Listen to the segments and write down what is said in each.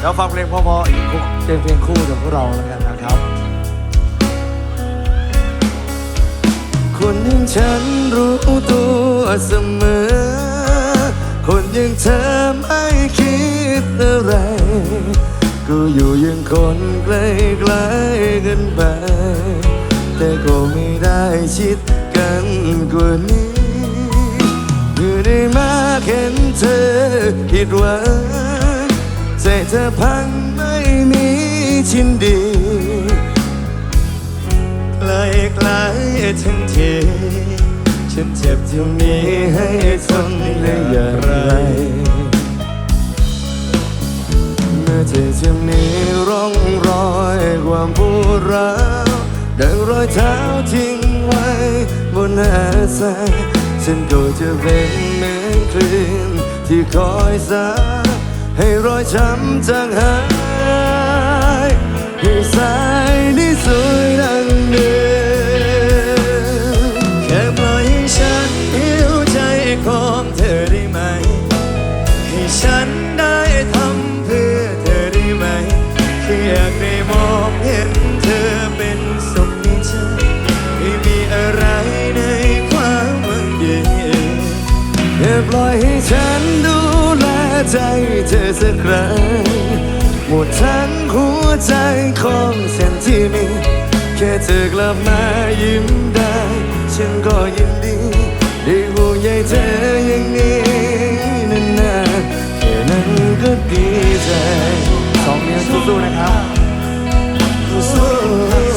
เดี๋ยวฟังเพลงเพอๆอีกคู่เป็นเพลงคู่ของพวกเราแล้วกันนะครับ คนอย่างฉันรู้ตัวเสมอ คนอย่างเธอไม่คิดอะไร ก็อยู่อยังคนใกล้ๆกันไป แต่ก็ไม่ได้ชิดกันกว่านี้เมื่อได้มาเห็นเธอผิดหวัง ใจเธอพังไม่มีชิ้นดีไกลไกลทั้งทีฉันเจ็บที่มีให้ทนได้อย่างไร เมื่อเธอจะมีร่องรอยความปวดร้าวดังรอยเท้าทิ้งไว้บนหน้าทรายฉันก็จะเป็นเหมือนคลื่นที่คอยสา ให้รอยช้ำจางหายให้สายนี้สวยดังเดิมแค่ปล่อยให้ฉันหิวใจของเธอได้ไหม ให้ฉันได้ทำเพื่อเธอได้ไหมแค่อยากได้มองเห็นเธอเป็นสุขในใจไม่มีอะไรในความหวังดีแค่ปล่อยให้ฉันดู ใจเธอสักครั้งหมดทั้งหัวใจของฉันที่มี แค่เธอกลับมายิ้มได้ ฉันก็ยินดีได้ห่วงใยเธออย่างนี้นานๆแค่นั้นก็ดีใจสองนิ้วสู้ๆนะครับสู้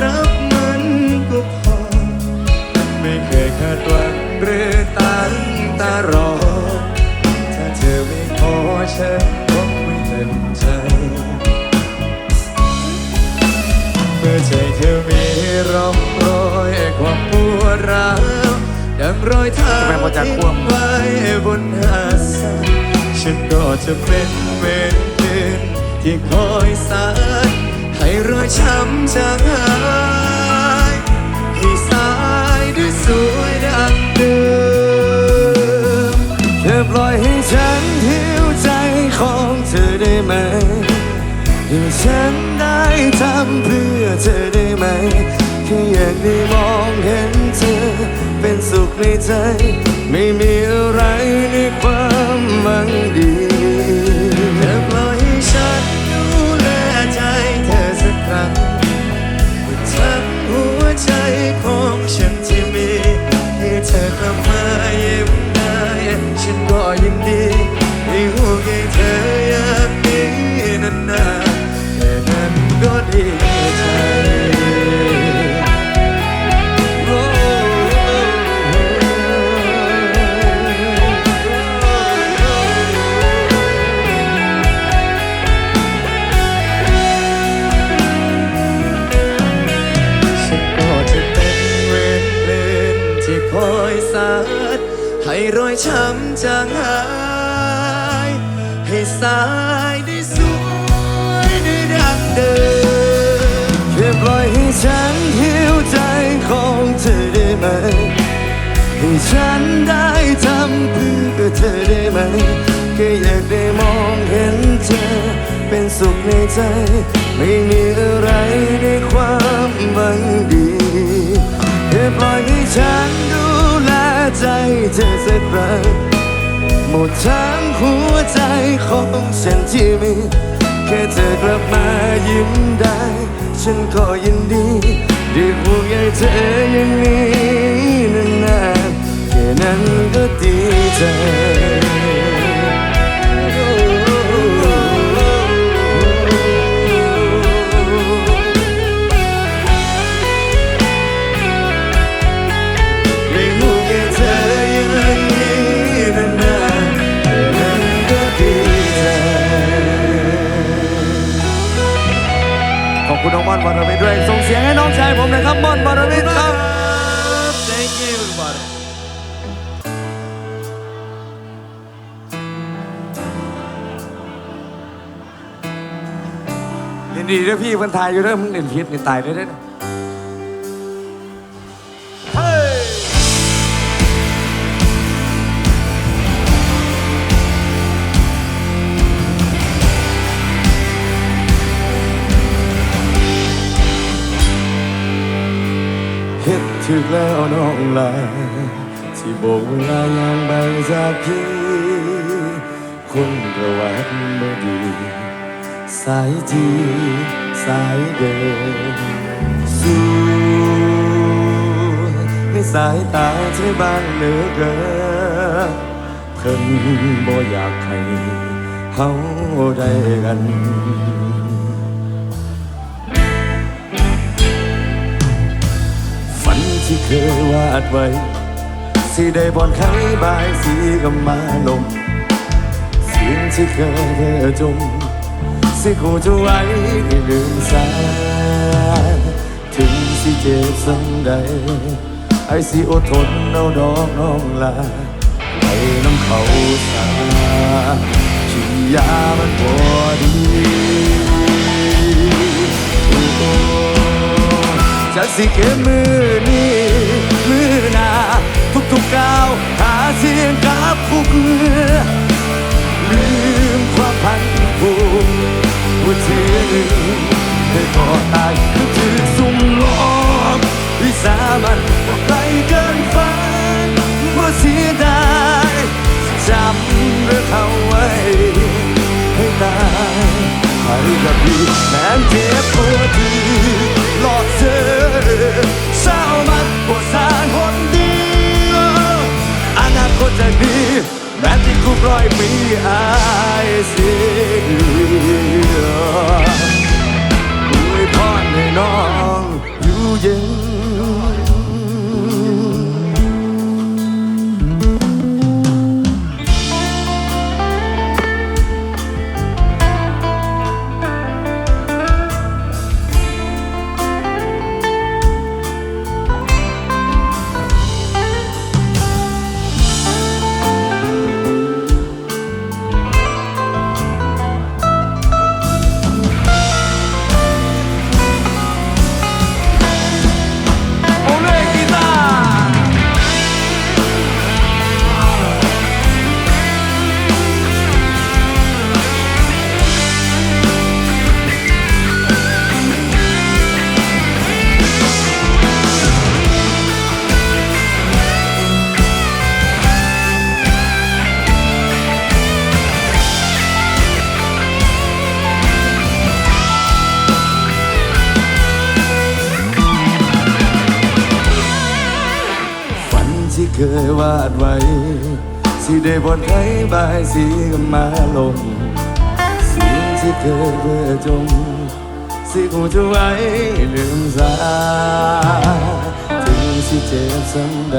รับมันก็พอ ไม่เคยคาดหวังหรือตั้งตารอ ถ้าเธอไม่ขอฉันก็ไม่เต็มใจเมื่อใจเธอมีร่องรอยความปวดร้าวดังรอยเท้าทิ้งไว้บนหาดทรายฉันก็จะเป็นเหมือนคลื่นที่คอยสานให้ รอยช้ำจางหายให้สายด้วยสวยดังเดิมเธอปล่อยให้ฉันหิวใจของเธอได้ไหมให้ฉันได้ทำเพื่อเธอได้ไหมแค่อยากได้มองเห็นเธอเป็นสุขในใจ ให้รอยช้ำจางหาย ให้สายได้สวยได้ดังเดิมแค่ปล่อยให้ฉันหิวใจของเธอได้ไหม ให้ฉันได้ทำเพื่อเธอได้ไหมแค่อยากได้มองเห็นเธอ เป็นสุขในใจ ไม่มีอะไรในความหวังดีแค่ปล่อยให้ฉันดู ใจเธอสักครั้งหมดทั้งหัวใจของฉันที่มีแค่เธอกลับมายิ้มได้ ฉันก็ยินดีได้ห่วงใยเธออย่างนี้นานๆแค่นั้นก็ดีใจ สียงให้น้องชายผมหนะครับมอนบารวิทครับ Thank you everybody ยินดีด้วยพี่คนไทยอยู่เด้อมึงเด่นพิษนี่ตายได้อเด้อ ถึกแล้วน้องลาที่โบกเวลายางใบจากพี่คนระวัติบ่ดี สายทีสายเดินสู่ในสายตาเธอบางเหลือเกินเพิ่นบ่อยากให้เฮาได้กัน ดไว้ สิได้บอนไข่บายสีกับมาลมสิ่งที่เคยเธอจม สิกูจะไว้ให้ลืมสาถึงสิเจ็บสังใดไอ้สิอดทนเอาดอกน้องลาให้น้ำเขาสาขี้ยามันบ่ดีโอโอ้จะสิเก็บมือนี้ มือนาทุกๆก้าวหาเสียงกับคุกลืมความพันผูกว่าเธอได้ก่อตายก็ถือสุ่มหลอกวิสามันว่าไกลเกินฝันว่าเสียดายจำเรื่องเขาไว้ให้ตายให้กับพี่ นากนี้แม้ที่คุกร้อยปีอายเสียอวยพรให้น้องอยู่เย็น ยวาดไว้ สิได้บนไข่บายสีกับมาลงสิ่งที่เคยเพื่อจมสิกูจะไว้ลืมสาถึงสิเจ็บสังใด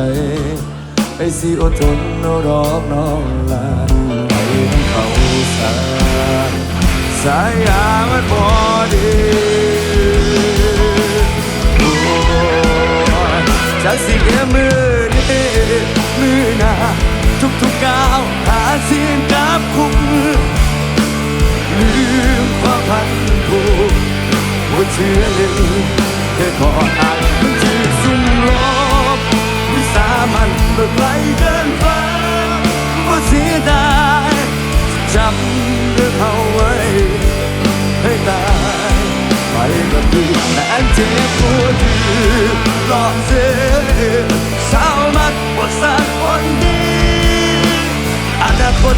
ไอ้สิอดทนเอาดอกน้องลาไปน้เขาสาสายยามันพอดีจากสิ่งเอมือ มือหน้าทุกๆก้าวหาเสียงกับคุก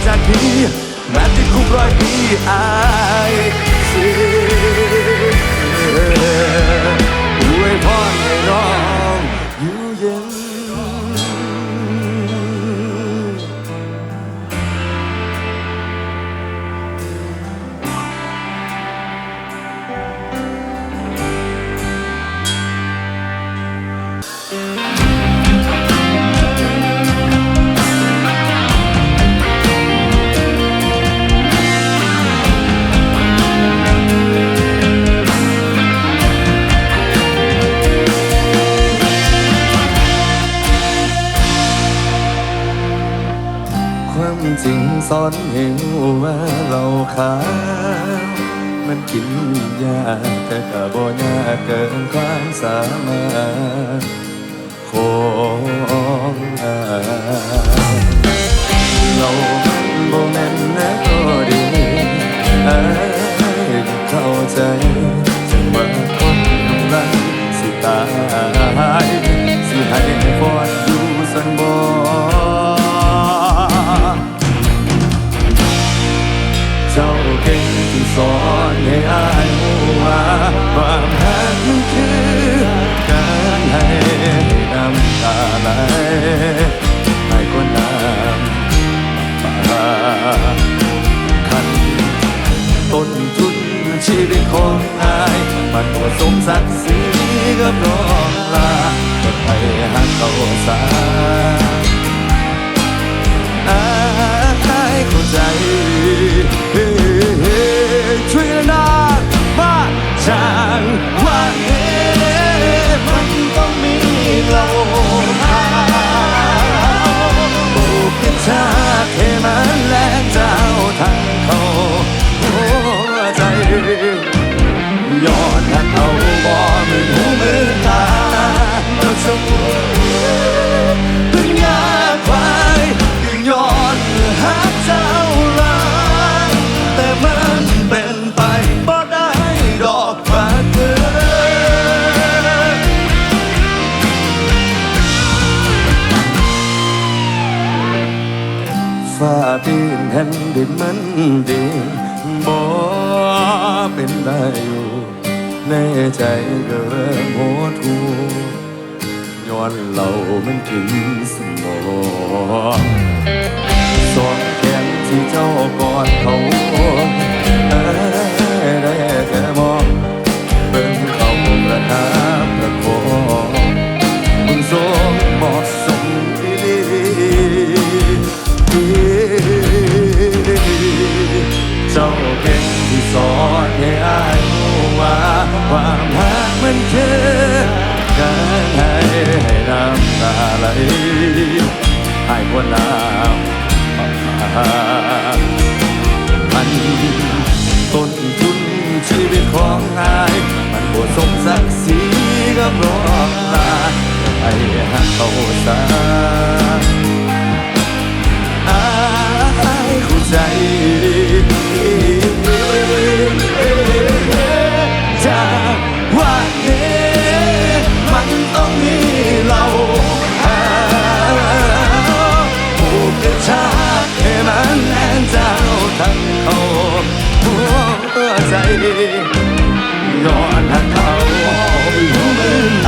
จากนี้แม้ที่คุกร้อยปีอายเสีย 봄에 내 거리. 아이고 더워져요 ชีวิตของอายมันบ่สมศักดิ์ศรีก็ร้องลาไปหาเขาสา ฟ้าดินแผ่นดินมันดีบ่เป็นได้อยู่ในใจก็เริ่มโหดหูย้อนเรล่ามันกินสมองสองแขนที่เจ้ากอดเขาได้แค่มองเบิ่งเขาประทา ความหากมันเคือการให้ให้น้ำตาไหลให้คนน้ำออกมามันต้นทุนชีวิตของนาย มันบ่สมศักดิ์ศรีกับรอกตาไอ้หักเขาซะอายเข้าใจ 해만 난자로 당하오 무엇이 너나 타오 눈물 나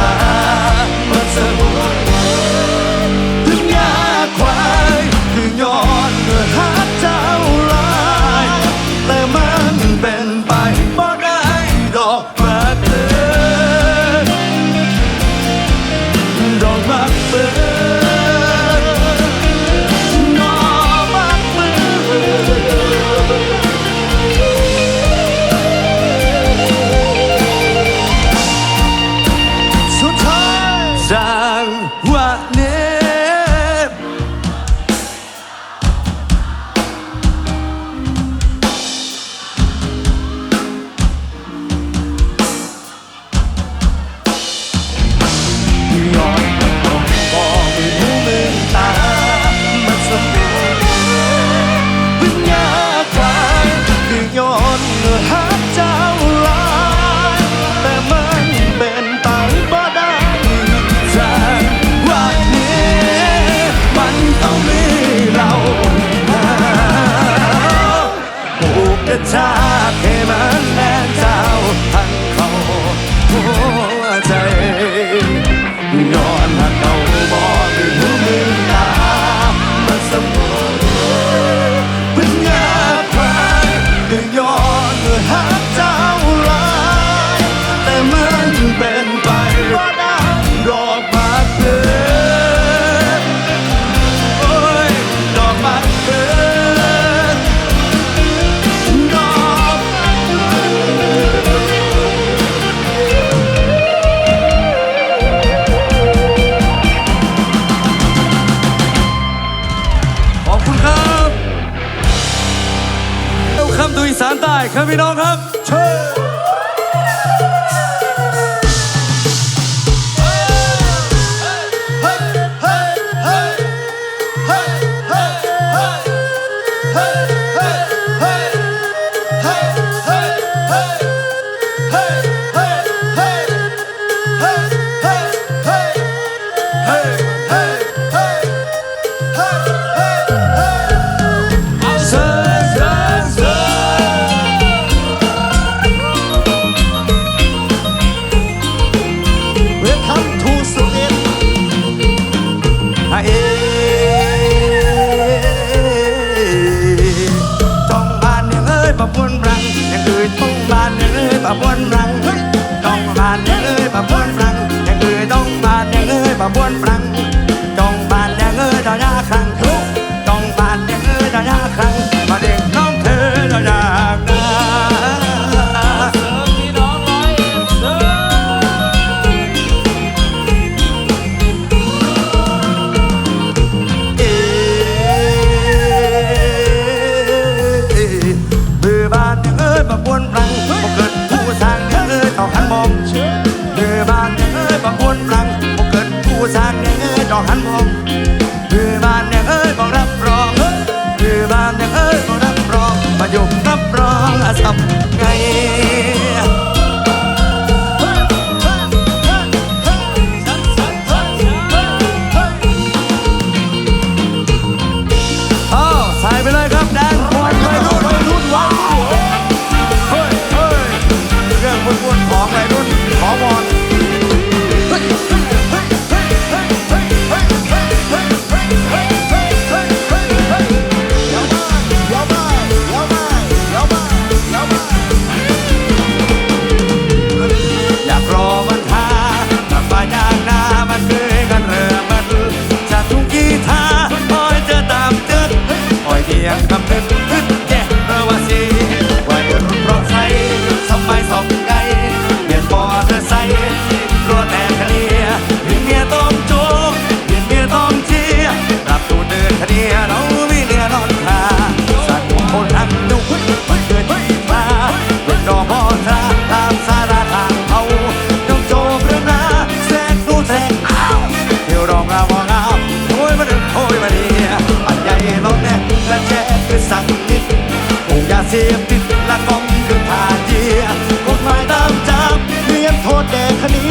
เสียบติดละกองคือผ่าเดียกฎหมายตามจับเรียนโทษแก่คนี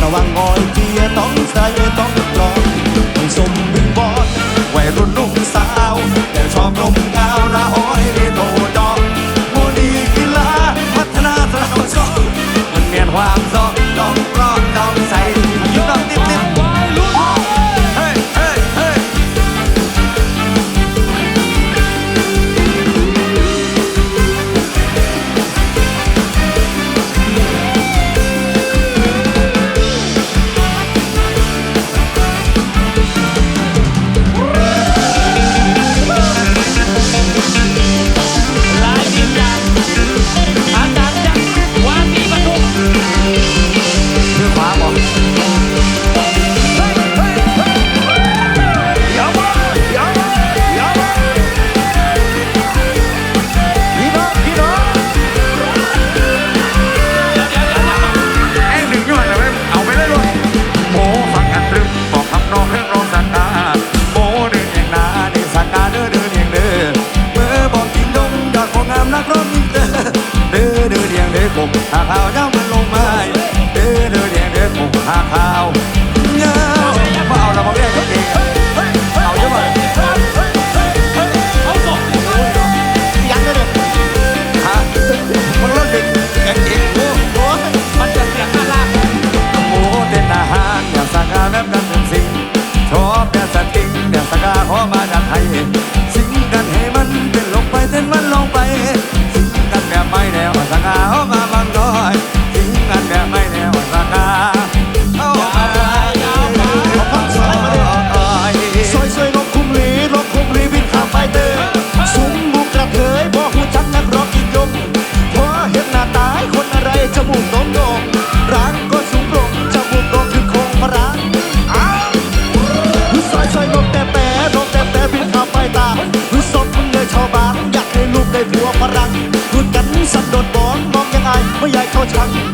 ระวังงอยเจียต้องใส่ต้อง มเดือเดือเดียงเดือคมหาขาวเจ้ามันลงไม้เดือเดือเดียงเดือคมหาขาวเงาพอเอาเรามาเรียกตัวเองเอาเยอะไปมันเลิกดึกแกงเองโอ้โหมันจะเสียค่าลากหมูเต้นอาหารอยางสากาแบบนั้นเป็นสิ่งชอบแต่สติงแต่สากาขอมาจากไทย Georgia.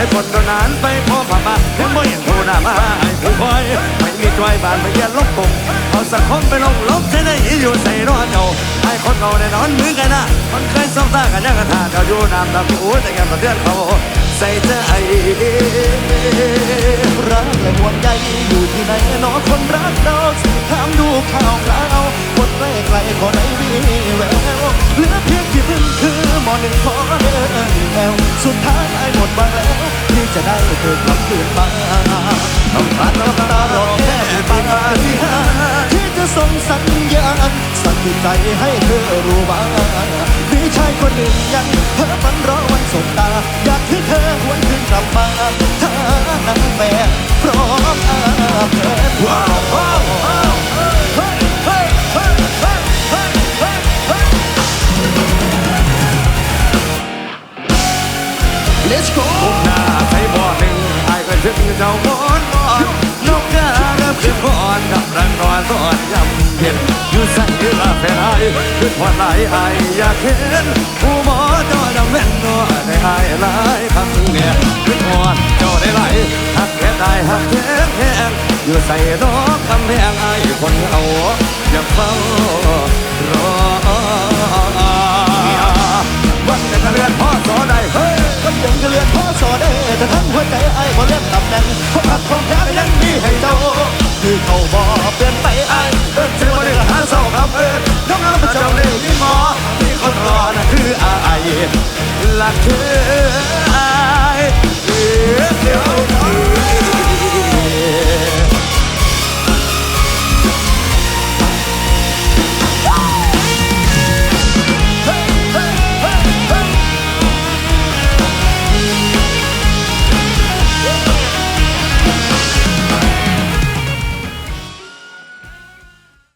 ให้คนโดนนานไปพอผ่ามายังไม่เห็นผู้หน้ามาให้ผู้คอย ไม่มีจอยบานไม่เย็นลบกงเอาสักคนไปลงลบใช้ได้อยู่ใส่รอดเจ้าไอ้คนเก่าแน่นอนมือกันนะมันเคยสบตากันยังกระทาเจ้าอยู่น้ำตาผู้แต่แกมาเตือนเขาใส่ใจรักและห่วงใยอยู่ที่ไหนเนอคนรักเราสิถามดูข่าวคราวคนใกล้ไกลก็ได้มีแววเหลือเพียงที่พึ่งคือหมอหนึ่งขอเดินแถวสุดท้ายไอ้หมดบางแล้วที่จะได้เธอกลับคืนมา ต้องผ่านน้ำตารอแค่ปาฏิหาริย์ที่จะส่งสัญญาณสั่งใจให้เธอรู้ว่ามีชายคนหนึ่งยังเธอมันรอวันสบตา อยากให้เธอหวนคืนกลับมาถ้านางแม่พร้อมอาเพนว้าวว้าวเฮ้ยเฮ้ยเฮ้ยเฮ้ยเฮ้ยเฮ้ยเฮ้ย Let's go หน้าใส่บ่อหนึ่งไอ้ ถึงเจ้าบอนบอนนกกากับขึ้นก่อนกับรังนอนตอนยำเย็นอยู่ใส่ลาแฟนไอ้ขึ้นพอดไหลไออยากเห็นผู้หมอจอดำแม่นนัวได้ไอ้หลายครั้งเนี่ยขึ้นพอดเจ้าได้ไหลหักแค่ได้หักแค่แห้งอยู่ใส่ดอกคำแพงไอคนเอาอย่าเฝ้ารอวันจะเลือนพ่อสอได้เฮ้ยก็ยังจะเลือนพ่อสอได้แต่ทั้งหัวใจไอ้บ่เล่น ให้เจ้า คือเขาบอกเปลี่ยนไปไอ้เอิ้นชื่อว่าเดือดหาเศร้าครับเอิ้นน้องเอาไปเจ้าเลยมีหมอที่คนรอนะคืออายหลักคือไอายเดี๋ยว